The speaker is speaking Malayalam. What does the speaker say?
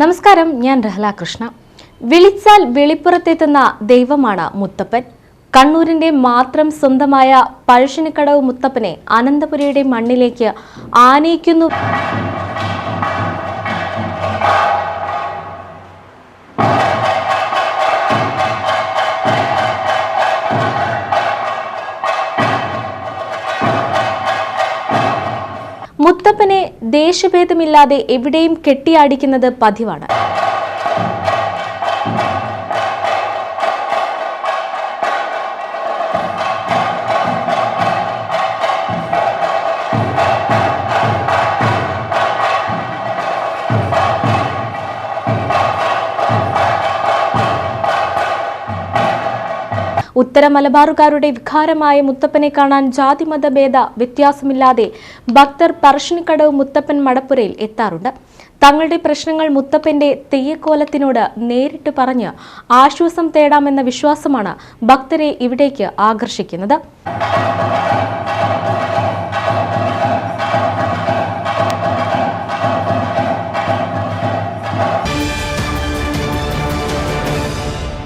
നമസ്കാരം ഞാൻ രഹല കൃഷ്ണ. വിളിച്ചാൽ വെളിപ്പുറത്തെത്തുന്ന ദൈവമാണ് മുത്തപ്പൻ. കണ്ണൂരിന്റെ മാത്രം സ്വന്തമായ പഴശ്ശിനിക്കടവ് മുത്തപ്പനെ അനന്തപുരയുടെ മണ്ണിലേക്ക് ആനയിക്കുന്നു മുത്തപ്പനെ ദേശഭേദമില്ലാതെ എവിടെയും കെട്ടിയാടിക്കുന്നത് പതിവാണ്. ഉത്തര മലബാറുകാരുടെ വികാരമായ മുത്തപ്പനെ കാണാൻ ജാതിമത ഭേദ വ്യത്യാസമില്ലാതെ ഭക്തർ പറശ്ശിനിക്കടവ് മുത്തപ്പൻ മടപ്പുരയിൽ എത്താറുണ്ട്. തങ്ങളുടെ പ്രശ്നങ്ങൾ മുത്തപ്പന്റെ തെയ്യക്കോലത്തിനോട് നേരിട്ട് പറഞ്ഞ് ആശ്വാസം തേടാമെന്ന വിശ്വാസമാണ് ഭക്തരെ ഇവിടേക്ക് ആകർഷിക്കുന്നത്.